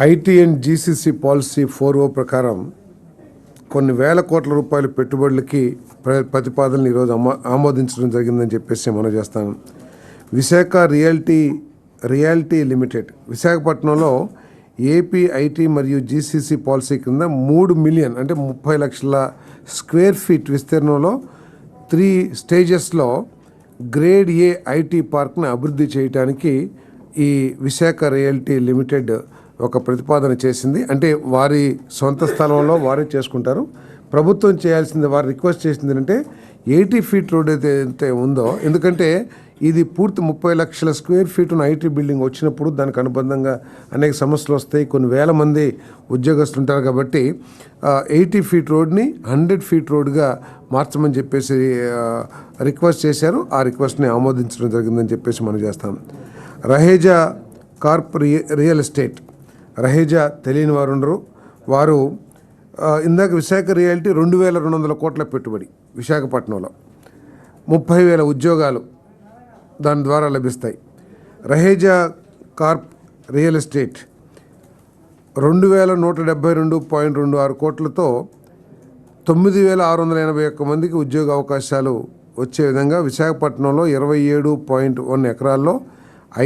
IT and GCC policy four O ప్రకారం కొన్ని వేల కోట్ల రూపాయల పెట్టుబడులకి ప్ర- ప్రతిపాదనలు ఈరోజు ఆమో ఆమోదించడం జరిగిందని చెప్పేసి మనం చేస్తాను. విశాఖ రియాలిటీ రియాలిటీ లిమిటెడ్ విశాఖపట్నంలో ఏపీ ఐటీ మరియు జీసీసీ పాలసీ కింద మూడు మిలియన్ అంటే ముప్పై లక్షల స్క్వేర్ ఫీట్ విస్తీర్ణంలో త్రీ స్టేజెస్లో గ్రేడ్ ఏ ఐటీ పార్క్ని అభివృద్ధి చేయడానికి ఈ విశాఖ రియాలిటీ లిమిటెడ్ ఒక ప్రతిపాదన చేసింది. అంటే వారి సొంత స్థలంలో వారే చేసుకుంటారు. ప్రభుత్వం చేయాల్సింది వారు రిక్వెస్ట్ చేసింది అంటే ఎయిటీ ఫీట్ రోడ్ అయితే ఉందో ఎందుకంటే ఇది పూర్తి ముప్పై లక్షల స్క్వేర్ ఫీట్ ఉన్న ఐటీ బిల్డింగ్ వచ్చినప్పుడు దానికి అనుబంధంగా అనేక సమస్యలు వస్తాయి. కొన్ని వేల మంది ఉద్యోగస్తులు ఉంటారు కాబట్టి ఎయిటీ ఫీట్ రోడ్ని హండ్రెడ్ ఫీట్ రోడ్గా మార్చమని చెప్పేసి రిక్వెస్ట్ చేశారు. ఆ రిక్వెస్ట్ని ఆమోదించడం జరిగిందని చెప్పేసి మనం చేస్తాం. రహేజా కార్ప్ రి- రియల్ ఎస్టేట్ రహేజా తెలియని వారు ఉండరు. వారు ఇందాక విశాఖ రియాలిటీ రెండు వేల రెండు వందల కోట్ల పెట్టుబడి విశాఖపట్నంలో. ముప్పై వేల ఉద్యోగాలు దాని ద్వారా లభిస్తాయి. రహేజా కార్ప్ రియల్ ఎస్టేట్ రెండు వేల నూట డెబ్బై రెండు పాయింట్ రెండు ఆరు కోట్లతో తొమ్మిది వేల ఆరు వందల ఎనభై ఒక్క మందికి ఉద్యోగ అవకాశాలు వచ్చే విధంగా విశాఖపట్నంలో ఇరవై ఏడు పాయింట్ వన్ ఎకరాల్లో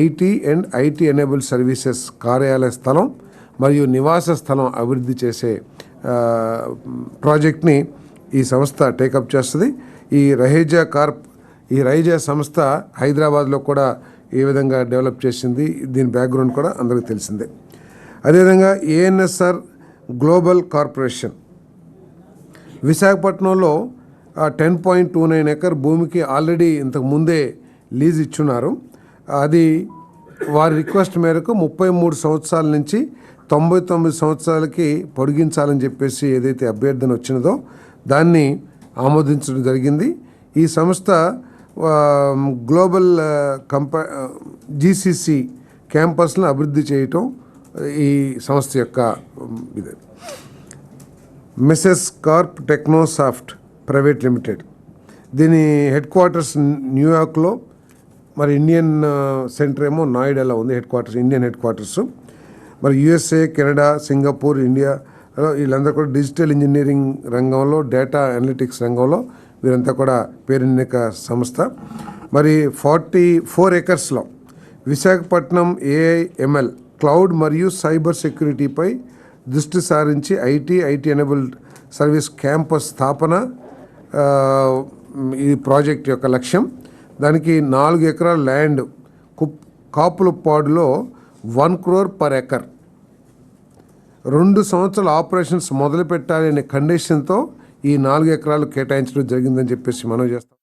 IT and IT enable services కార్యాలయ స్థలం మరియు నివాస స్థలం అభివృద్ధి చేసే ప్రాజెక్ట్ని ఈ సంస్థ టేకప్ చేస్తుంది. ఈ రహేజా కార్ప్ ఈ రైజా సంస్థ హైదరాబాద్లో కూడా ఏ విధంగా డెవలప్ చేసింది దీని బ్యాక్గ్రౌండ్ కూడా అందరికీ తెలిసిందే. అదేవిధంగా ఏఎన్ఎస్ఆర్ గ్లోబల్ కార్పొరేషన్. విశాఖపట్నంలో ten point two nine acre భూమికి ఆల్రెడీ ఇంతకు ముందే లీజ్ ఇచ్చున్నారు. అది వారి రిక్వెస్ట్ మేరకు ముప్పై మూడు సంవత్సరాల నుంచి తొంభై తొమ్మిది సంవత్సరాలకి పొడిగించాలని చెప్పేసి ఏదైతే అభ్యర్థన వచ్చినదో దాన్ని ఆమోదించడం జరిగింది. ఈ సంస్థ గ్లోబల్ కంప జీసీసీ క్యాంపస్ను అభివృద్ధి చేయటం ఈ సంస్థ యొక్క ఇది. Mrs corp technosoft private limited దీని హెడ్ క్వార్టర్స్ న్యూయార్క్లో మరి ఇండియన్ సెంటర్ ఏమో నాయిడాలో ఉంది head quarters Indian head quarters. మరి యుఎస్ఏ కెనడా సింగపూర్ ఇండియా వీళ్ళందరూ కూడా డిజిటల్ ఇంజనీరింగ్ రంగంలో డేటా అనలిటిక్స్ రంగంలో వీరంతా కూడా పేరెన్నిక సంస్థ. మరి ఫార్టీ ఫోర్ ఏకర్స్లో విశాఖపట్నం ఏఐఎంఎల్ క్లౌడ్ మరియు సైబర్ సెక్యూరిటీపై దృష్టి సారించి IT IT enabled service campus స్థాపన ఈ ప్రాజెక్ట్ యొక్క లక్ష్యం. దానికి నాలుగు ఎకరాల ల్యాండ్ కుప్ కాపులపాడులో వన్ క్రోర్ పర్ ఎకర్. రెండు సంవత్సరాల ఆపరేషన్స్ మొదలు పెట్టాలనే కండిషన్తో ఈ నాలుగు ఎకరాలు కేటాయించడం జరిగిందని చెప్పేసి మనం చేస్తాం.